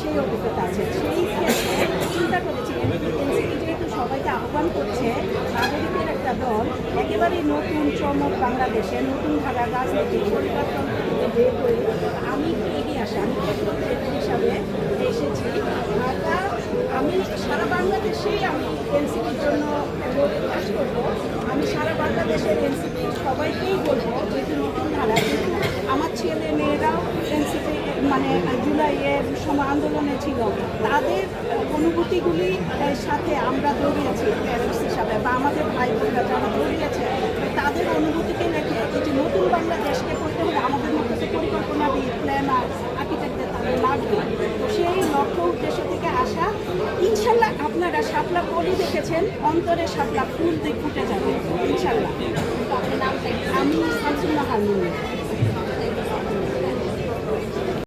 সেই অভিজ্ঞতা আছে সেই চিন্তা করেছি যেহেতু সবাইকে আহ্বান করছে একেবারেই নতুন চমক বাংলাদেশে নতুন ধারা রাজনীতি পরিবর্তন বের করে আমি এগিয়ে আসি। আমি হিসাবে এসেছি। আমি সারা বাংলাদেশেই আমি এনসিপির জন্য কাজ করব। আমি সারা বাংলাদেশের এনসিপি সবাইকেই বলব যেহেতু নতুন ধারা। আমার ছেলে মেয়েরাও এনসিপি মানে জুলাইয়ের সময় আন্দোলনে ছিল। তাদের আহ, অনুভূতিগুলি সাথে আমরা দৌড়িয়েছি হিসাবে বা আমাদের ভাই শাপলা কলি দেখেছেন অন্তরে শাপলা ফুল দিয়ে ফুটে যাবে ইনশাল্লাহ